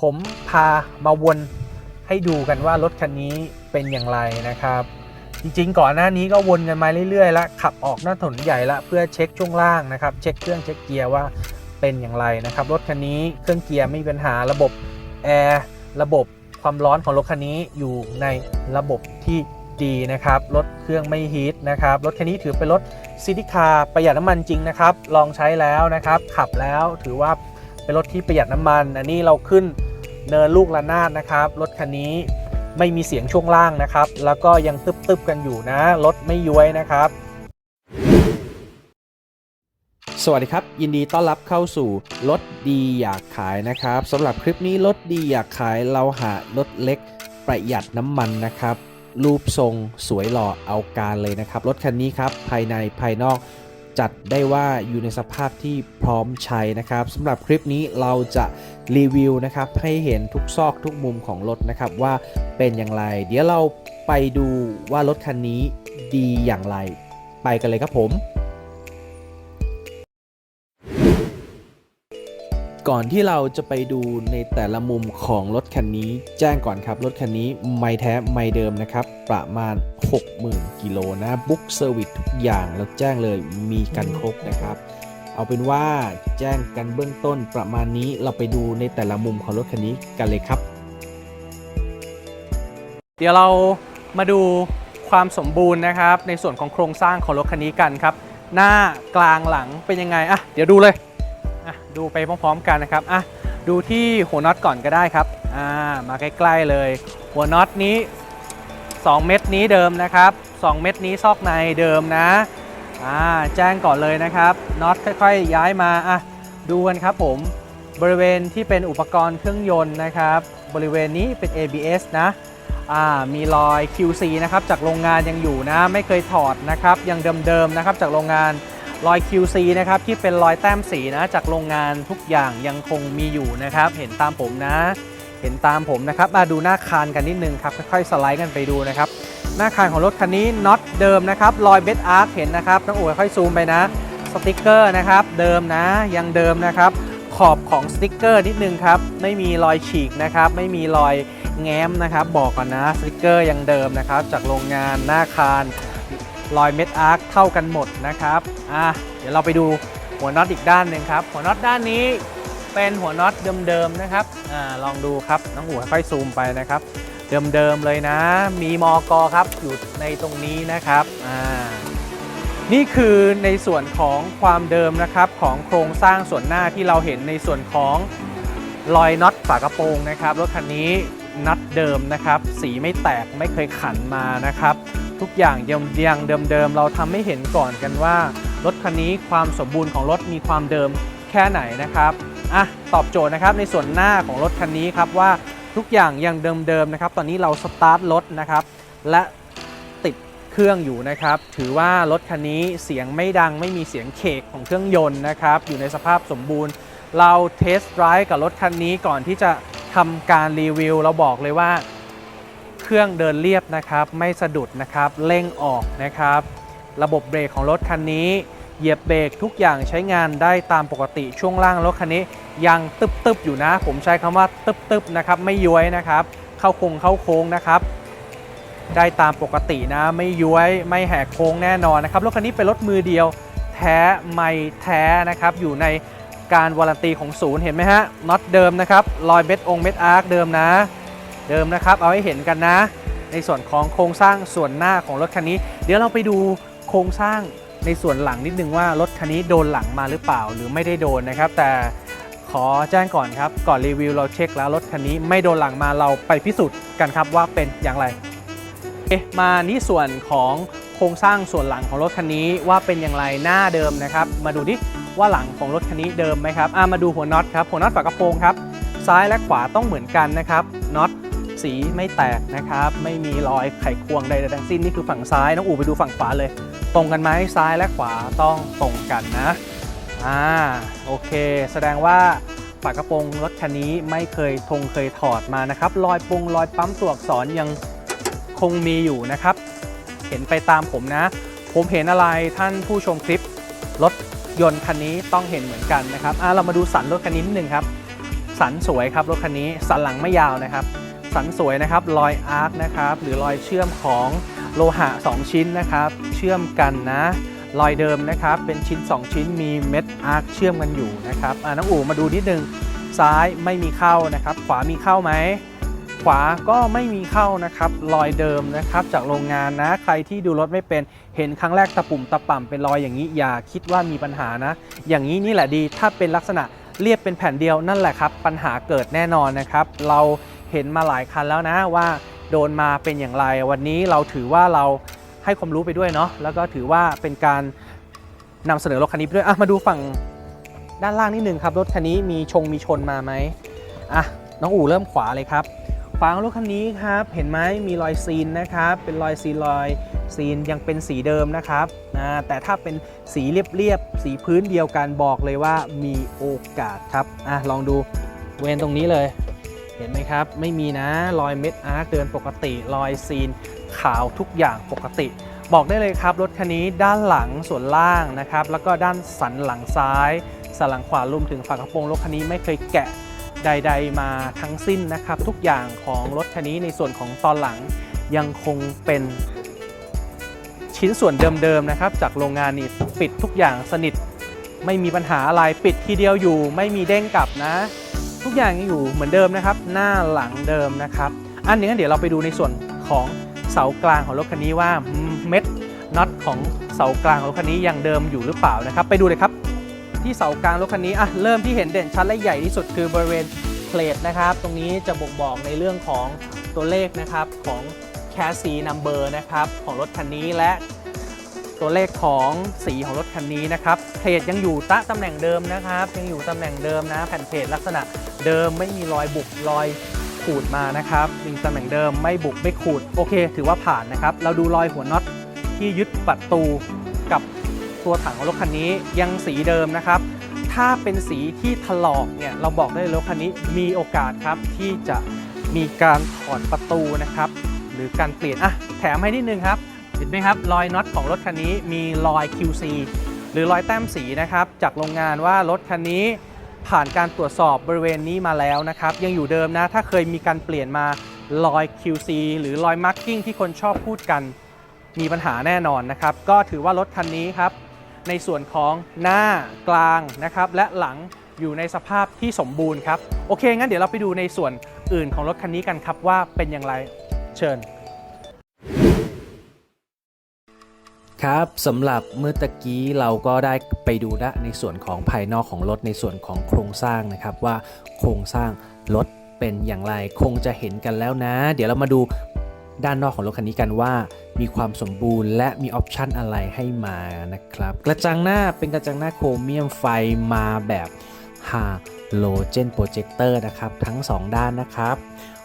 ผมพามาวนให้ดูกันว่ารถคันนี้เป็นอย่างไรนะครับ จริงๆ ก่อนหน้านี้ก็วนกันมาเรื่อยๆแล้วขับออกหน้าถนนใหญ่ละเพื่อเช็คช่วงล่างนะครับ เช็คเครื่องเช็คเกียร์ว่าเป็นอย่างไรนะครับ รถคันนี้เครื่องเกียร์ไม่มีปัญหาระบบแอร์ระบบความร้อนของรถคันนี้อยู่ในระบบที่ดีนะครับรถเครื่องไม่ฮีทนะครับรถคันนี้ถือเป็นรถซิตี้คาร์ประหยัดน้ำมันจริงนะครับ ลองใช้แล้วนะครับ ขับแล้วถือว่าเป็นรถที่ประหยัดน้ำมัน อันนี้เราขึ้น เนินลูกระนาดนะครับ รถคันนี้ไม่มีเสียงช่วงล่างนะครับ แล้วก็ยังตึบๆกันอยู่นะ รถไม่ย้วยนะครับ สวัสดีครับ ยินดีต้อนรับเข้าสู่รถดีอยากขายนะครับสำหรับคลิปนี้รถดีอยากขายเราหารถเล็กประหยัดน้ำมันนะครับ รูปทรงสวยหล่อเอาการเลยนะครับ รถคันนี้ครับภายในภายนอก จัดได้ว่าอยู่ในสภาพที่พร้อมใช้นะครับสำหรับคลิปนี้เราจะรีวิวนะครับให้เห็นทุกซอกทุกมุมของรถนะครับว่าเป็นอย่างไร เดี๋ยวเราไปดูว่ารถคันนี้ดีอย่างไร ไปกันเลยครับผม ก่อนที่เราจะไปดูในแต่ละมุมของรถคันนี้ แจ้งก่อนครับ รถคันนี้ไม่แท้ไม่เดิมนะครับ ประมาณ 60,000 กิโลนะบุ๊กเซอร์วิสทุกอย่างแล้วแจ้งเลยมีกันครบนะครับ เอาเป็นว่าแจ้งกันเบื้องต้นประมาณนี้เราไปดูในแต่ละมุมของรถคันนี้กันเลยครับ เดี๋ยวเรามาดูความสมบูรณ์นะครับ ในส่วนของโครงสร้างของรถคันนี้กันครับ หน้ากลางหลังเป็นยังไงอะเดี๋ยวดูเลย อะดูไปพร้อมๆกันนะครับอะดูที่หัวน็อตก่อนก็ได้ครับอ่ามาใกล้ๆเลย หัวน็อตนี้ 2 เม็ดนี้เดิมนะครับ 2 เม็ดนี้ซอกในเดิมนะอ่าแจ้งก่อนเลยนะครับน็อตค่อยๆ ย้ายมาอะดูกันครับผมบริเวณที่เป็นอุปกรณ์เครื่องยนต์นะครับ บริเวณนี้เป็น ABS นะอ่ามีรอย QC นะครับจากโรงงานยังอยู่นะ ไม่เคยถอดนะครับ ยังเดิมๆนะครับจากโรงงาน รอย QC นะครับที่เป็นรอยแต้มสีนะจากโรงงานทุกอย่างยังคงมีอยู่นะครับ เห็นตามผมนะ เห็นตามผมนะครับมาดูหน้าคานกันนิดนึงครับค่อยๆสไลด์กันไปดูนะครับหน้าคานของรถคันนี้น็อตเดิมนะครับรอยเบสอาร์คเห็นนะครับต้องโอ้ยค่อยซูมไปนะสติกเกอร์นะครับเดิมนะยังเดิมนะครับขอบของสติกเกอร์นิดนึงครับไม่มีรอยฉีกนะครับไม่มีรอยแง้มนะครับบอกก่อนนะสติกเกอร์ยังเดิมนะครับจากโรงงานหน้าคาน รอยเม็ดอาร์คเท่ากันหมดนะครับอะเดี๋ยวเราไปดูหัวน็อตอีกด้านหนึ่งครับ หัวน็อตด้านนี้เป็นหัวน็อตเดิมๆนะครับอ่าลองดูครับน้องหัวค่อยซูมไปนะครับ เดิมๆเลยนะ มีมอกอครับอยู่ในตรงนี้นะครับอ่านี่คือในส่วนของความเดิมนะครับของโครงสร้างส่วนหน้าที่เราเห็นในส่วนของรอยน็อตฝากระโปรงนะครับรถคันนี้น็อตเดิมนะครับ สีไม่แตกไม่เคยขันมานะครับ ทุกอย่างยังยังเดิมๆเราทำให้เห็นก่อนกันว่า รถคันนี้ความสมบูรณ์ของรถมีความเดิมแค่ไหนนะครับอะตอบโจทย์นะครับในส่วนหน้าของรถคันนี้ครับว่าทุกอย่างยังเดิมๆนะครับ ตอนนี้เราสตาร์ทรถนะครับ และติดเครื่องอยู่นะครับ ถือว่ารถคันนี้เสียงไม่ดังไม่มีเสียงเคกของเครื่องยนต์นะครับ อยู่ในสภาพสมบูรณ์ เราเทสต์ไดรฟ์กับรถคันนี้ก่อนที่จะทำการรีวิว เราบอกเลยว่า เครื่องเดินเรียบนะครับ ไม่สะดุดนะครับเร่งออกนะครับ ระบบเบรกของรถคันนี้ เหยียบเบรกทุกอย่างใช้งานได้ตามปกติช่วงล่างรถคันนี้ ยังตึบๆอยู่นะ ผมใช้คำว่าตึบๆนะครับไม่ย้วยนะครับ เข้าโค้งเข้าโค้งนะครับ ได้ตามปกตินะ ไม่ย้วยไม่แหกโค้งแน่นอนนะครับรถคันนี้เป็นรถมือเดียวแท้ไม่แท้นะครับอยู่ในการวารันตีของศูนย์เห็นไหมฮะน็อตเดิมนะครับรอยเบ็ดองเบ็ดอาร์คเดิมนะ เดิมนะครับ เอาให้เห็นกันนะ ในส่วนของโครงสร้างส่วนหน้าของรถคันนี้ เดี๋ยวเราไปดูโครงสร้างในส่วนหลังนิดนึงว่ารถคันนี้โดนหลังมาหรือเปล่าหรือไม่ได้โดนนะครับ แต่ขอแจ้งก่อนครับ ก่อนรีวิวเราเช็คแล้วรถคันนี้ไม่โดนหลังมาเราไปพิสูจน์กันครับว่าเป็นอย่างไรเอ๊ะมานี่ส่วนของโครงสร้างส่วนหลังของรถคันนี้ว่าเป็นอย่างไรหน้าเดิมนะครับ มาดูดิว่าหลังของรถคันนี้เดิมไหมครับอะมาดูหัวน็อตครับหัวน็อตฝากระโปรงครับ ซ้ายและขวาต้องเหมือนกันนะครับน็อต สีไม่แตกนะครับ ไม่มีรอยไขควงใดๆทั้งสิ้นนี่คือฝั่งซ้ายน้องอูไปดูฝั่งขวาเลย ตรงกันไหมซ้ายและขวาต้องตรงกันนะอ่าโอเค แสดงว่าฝากระโปรงรถคันนี้ไม่เคยทงเคยถอดมานะครับรอยปงรอยปั๊มตัวอักษรยังคงมีอยู่นะครับ เห็นไปตามผมนะ ผมเห็นอะไรท่านผู้ชมคลิปรถยนต์คันนี้ต้องเห็นเหมือนกันนะครับอ่าเรามาดูสันรถคันนี้นิดนึงครับ สันสวยครับรถคันนี้สันหลังไม่ยาวนะครับ สันสวยนะครับรอยอาร์คนะครับหรือรอยเชื่อมของโลหะ 2 ชิ้นนะครับ เชื่อมกันนะรอยเดิมนะครับ เป็นชิ้น 2 ชิ้นมีเม็ดอาร์คเชื่อมกันอยู่นะครับอ่าน้องอู๋มาดูนิดนึงซ้ายไม่มีเข้านะครับ ขวามีเข้าไหมขวาก็ไม่มีเข้านะครับรอยเดิมนะครับ จากโรงงานนะใครที่ดูรถไม่เป็นเห็นครั้งแรกตะปุ่มตะป่ำเป็นรอยอย่างนี้อย่าคิดว่ามีปัญหานะ อย่างนี้นี่แหละดีถ้าเป็นลักษณะเรียบเป็นแผ่นเดียวนั่นแหละครับ ปัญหาเกิดแน่นอนนะครับ เรา เห็นมาหลายคันแล้วนะว่าโดนมาเป็นอย่างไร วันนี้เราถือว่าเราให้ความรู้ไปด้วยเนาะแล้วก็ถือว่าเป็นการนำเสนอรถคันนี้ไปด้วยอะมาดูฝั่งด้านล่างนิดนึงครับรถคันนี้มีชงมีชนมาไหมอะน้องอู๋เริ่มขวาเลยครับขวางรถคันนี้ครับเห็นไหมมีรอยซีนนะครับเป็นรอยซีนรอยซีนยังเป็นสีเดิมนะครับแต่ถ้าเป็นสีเรียบๆสีพื้นเดียวกันบอกเลยว่ามีโอกาสครับอะลองดูเวนตรงนี้เลย เห็นไหมครับ ไม่มีนะรอยเม็ดอาร์คเดินปกติรอยซีนขาวทุกอย่างปกติ บอกได้เลยครับ รถคันนี้ด้านหลังส่วนล่างนะครับ แล้วก็ด้านสันหลังซ้ายสันหลังขวารวมถึงฝากระโปรงรถคันนี้ไม่เคยแกะใด ๆ มาทั้งสิ้นนะครับ ทุกอย่างของรถคันนี้ในส่วนของตอนหลังยังคงเป็นชิ้นส่วนเดิมๆนะครับ จากโรงงานนี่ปิดทุกอย่างสนิท ไม่มีปัญหาอะไรปิดทีเดียวอยู่ ไม่มีเด้งกลับนะ ทุกอย่างยังอยู่เหมือนเดิมนะครับ หน้าหลังเดิมนะครับ อันนี้เดี๋ยวเราไปดูในส่วนของเสากลางของรถคันนี้ว่าเม็ดน็อตของเสากลางของรถคันนี้ยังเดิมอยู่หรือเปล่านะครับ ไปดูเลยครับที่เสากลางรถคันนี้อะเริ่มที่เห็นเด่นชัดและใหญ่ที่สุดคือบริเวณเพลทนะครับ ตรงนี้จะบ่งบอกในเรื่องของตัวเลขนะครับของแคสซีนัมเบอร์นะครับของรถคันนี้และตัวเลขของสีของรถคันนี้นะครับเพลทยังอยู่ตะตำแหน่งเดิมนะครับ ยังอยู่ตำแหน่งเดิมนะแผ่นเพลทลักษณะ เดิมไม่มีรอยบุกรอยขูดมานะครับยังตำแหน่งเดิมไม่บุกไม่ขูด โอเค ถือว่าผ่านนะครับ เราดูรอยหัวน็อตที่ยึดประตูกับตัวถังของรถคันนี้ยังสีเดิมนะครับ ถ้าเป็นสีที่ถลอกเนี่ยเราบอกได้เลยรถคันนี้มีโอกาสครับที่จะมีการถอดประตูนะครับ หรือการเปลี่ยนอะแถมให้นิดนึงครับเห็นไหมครับรอยน็อตของรถคันนี้มีรอย QC หรือรอยแต้มสีนะครับ จากโรงงานว่ารถคันนี้ ผ่านการตรวจสอบบริเวณนี้มาแล้วนะครับ ยังอยู่เดิมนะ ถ้าเคยมีการเปลี่ยนมารอย QC หรือรอย marking ที่คนชอบพูดกัน มีปัญหาแน่นอนนะครับ ก็ถือว่ารถคันนี้ครับ ในส่วนของหน้ากลางนะครับ และหลังอยู่ในสภาพที่สมบูรณ์ครับ โอเค งั้นเดี๋ยวเราไปดูในส่วนอื่นของรถคันนี้กันครับว่าเป็นอย่างไรเชิญ ครับสำหรับเมื่อตะกี้เราก็ได้ไปดูละในส่วนของภายนอกของรถในส่วนของโครงสร้างนะครับว่าโครงสร้างรถเป็นอย่างไรคงจะเห็นกันแล้วนะ เดี๋ยวเรามาดูด้านนอกของรถคันนี้กันว่า มีความสมบูรณ์และมีออปชันอะไรให้มานะครับกระจังหน้าเป็นกระจังหน้าโครเมียมไฟมาแบบฮาโลเจนโปรเจคเตอร์นะครับทั้ง 2 ด้านนะครับ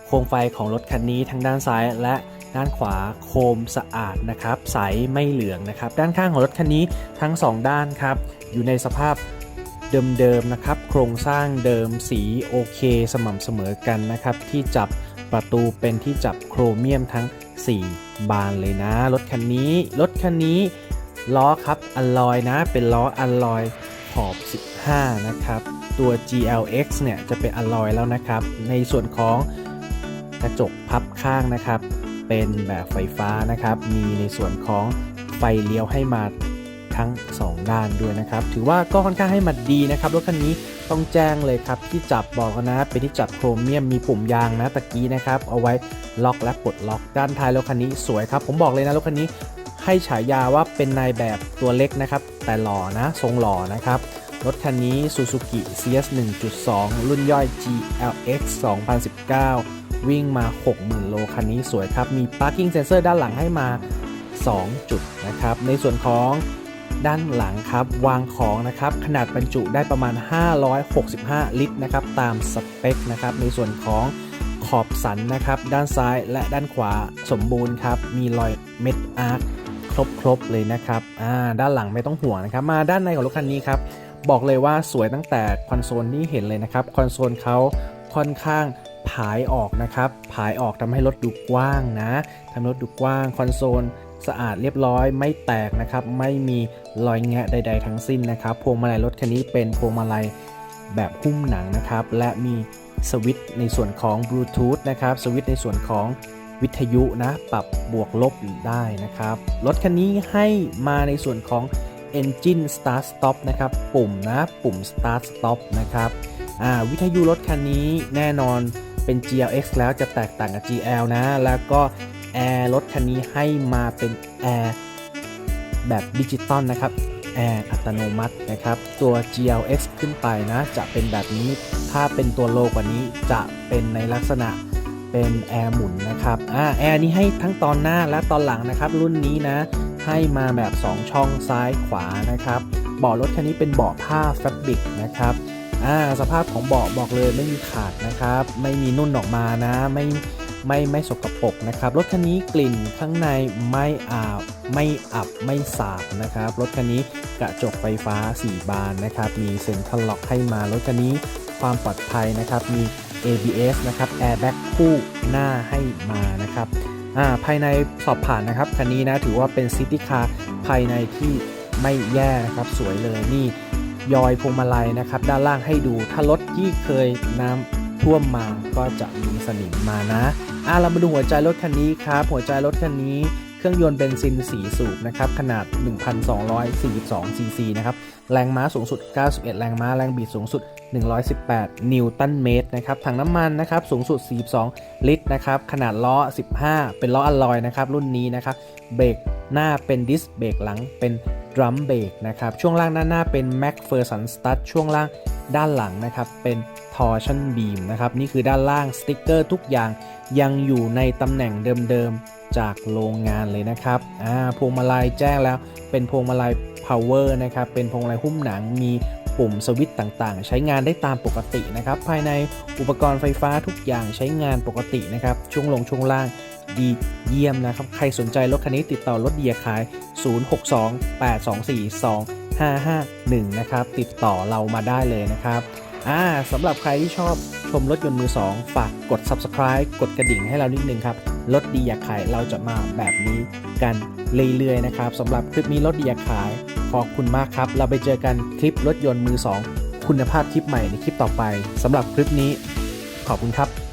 โคมไฟของรถคันนี้ทั้งด้านซ้ายและด้านขวาโคมสะอาดนะครับใสไม่เหลืองนะครับ ด้านข้างของรถคันนี้ทั้ง 2 ด้านครับอยู่ในสภาพเดิมๆนะครับ โครงสร้างเดิมสีโอเค สม่ำเสมอกันนะครับ ที่จับประตูเป็นที่จับโครเมียมทั้ง 4 บานเลยนะ รถคันนี้รถคันนี้ล้อครับอลลอยนะ เป็นล้ออลลอยขอบ 15 นะครับ ตัว GLX เนี่ยจะเป็นอลลอยแล้วนะครับ ในส่วนของ กระจกพับข้างนะครับ เป็นแบบไฟฟ้านะครับ มีในส่วนของไฟเลี้ยวให้มาทั้ง 2 ด้านด้วยนะครับ ถือว่าก็ค่อนข้างให้มันดีนะครับรถคันนี้ต้องแจ้งเลยครับ ที่จับบอกนะเป็นที่จับโครเมียมมีปุ่มยางนะตะกี้นะครับ เอาไว้ล็อกและปลดล็อกด้านท้ายรถคันนี้สวยครับ ผมบอกเลยนะรถคันนี้ให้ฉายาว่าเป็นนายแบบตัวเล็กนะครับ แต่หล่อนะ ทรงหล่อนะครับ รถคันนี้ Suzuki CS 1.2 รุ่นย่อย GLX 2019 วิ่งมา 60,000 โลคันนี้สวยครับ มี parking sensor ด้านหลังให้มา 2 จุดนะครับ ในส่วนของด้านหลังครับ วางของนะครับ ขนาดบรรจุได้ประมาณ 565 ลิตรนะครับ ตามสเปคนะครับ ในส่วนของขอบสันนะครับ ด้านซ้ายและด้านขวาสมบูรณ์ครับ มีรอยเม็ดอาร์คครบๆเลยนะครับอ่าด้านหลังไม่ต้องห่วงนะครับ มาด้านในของรถคันนี้ครับ บอกเลยว่าสวยตั้งแต่คอนโซลที่เห็นเลยนะครับ คอนโซลเขาค่อนข้าง ผายออกนะครับ ผายออกทำให้รถดูกว้างนะทำรถดูกว้างคอนโซลสะอาดเรียบร้อยไม่แตกนะครับ ไม่มีรอยแงะใด ๆ ทั้งสิ้นนะครับ พวงมาลัยรถคันนี้เป็นพวงมาลัยแบบหุ้มหนังนะครับ และมีสวิตช์ในส่วนของบลูทูธนะครับ สวิตช์ในส่วนของวิทยุนะ ปรับบวกลบได้นะครับ รถคันนี้ให้มาในส่วนของ Engine Start Stop นะครับ ปุ่มนะ ปุ่ม Start Stop นะครับอ่าวิทยุรถคันนี้แน่นอน เป็น GLX แล้วจะแตกต่างกับ GL นะ แล้วก็แอร์รถคันนี้ให้มาเป็นแอร์แบบดิจิตอลนะครับแอร์อัตโนมัตินะครับ ตัว GLX ขึ้นไปนะ จะเป็นแบบนี้ ถ้าเป็นตัวโลกว่านี้จะเป็นในลักษณะเป็นแอร์หมุนนะครับอ่าแอร์นี้ให้ทั้งตอนหน้าและตอนหลังนะครับ รุ่นนี้นะ ให้มาแบบ 2 ช่องซ้ายขวานะครับเบาะรถคันนี้เป็นเบาะผ้าแฟบริกนะครับ อ่าสภาพของเบาะบอกเลยไม่มีขาดนะครับ ไม่มีนุ่นออกมานะ ไม่ไม่ไม่สกปรกนะครับ รถคันนี้กลิ่นข้างในไม่อาบไม่อับไม่สาบนะครับ รถคันนี้กระจกไฟฟ้า 4 บานนะครับ มีเซ็นทรัลล็อกให้มารถคันนี้ความปลอดภัยนะครับ มี ABS นะครับ Airbag คู่หน้าให้มานะครับภายในสอบผ่านนะครับคันนี้นะถือว่าเป็นซิตี้คาร์ภายในที่ไม่แย่นะครับ สวยเลยนี่ ยอยพวงมาลัยนะครับ ด้านล่างให้ดู ถ้ารถที่เคยน้ำท่วมมาก็จะมีสนิมมานะอ่าเรามาดูหัวใจรถคันนี้ครับ หัวใจรถคันนี้เครื่องยนต์เบนซิน 4 สูบนะครับ ขนาด 1,242 ซีซีนะครับ แรงม้าสูงสุด 91 แรงม้า แรงบิดสูงสุด 118 นิวตันเมตรนะครับ ถังน้ำมันนะครับ สูงสุด 42 ลิตรนะครับ ขนาดล้อ 15 เป็นล้ออลลอยนะครับ รุ่นนี้นะครับ เบรกหน้าเป็นดิสเบรกหลังเป็น ดรัมเบรกนะครับ ช่วงล่างด้านหน้าเป็น Mac f e r s o n Stud ช่วงล่างด้านหลังนะครับ เป็น Torsion Beam นะครับ นี่คือด้านล่างสติกเกอร์ทุกอย่างยังอยู่ในตำแหน่งเดิมๆ จากโรงงานเลยนะครับ อ่า พวงมาลัยแจ้งแล้ว เป็นพวงมาลัย power นะครับ เป็นพวงมาลัยหุ้มหนัง มีปุ่มสวิตช์ต่างๆ ใช้งานได้ตามปกตินะครับ ภายในอุปกรณ์ไฟฟ้าทุกอย่างใช้งานปกตินะครับ ช่วงลงช่วงล่าง ดีเยี่ยมนะครับ ใครสนใจรถคันนี้ติดต่อรถเดียขาย 0628242551 นะครับ ติดต่อเรามาได้เลยนะครับอ่าสำหรับใครที่ชอบชมรถยนต์มือ 2 ฝากกด subscribe กดกระดิ่งให้เรานิดนึงครับรถดีอยากขายเราจะมาแบบนี้กันเรื่อยๆนะครับสำหรับคลิปนี้รถดีอยากขายขอบคุณมากครับ เราไปเจอกันคลิปรถยนต์มือ 2 คุณภาพคลิปใหม่ในคลิปต่อไปสำหรับคลิปนี้ขอบคุณครับ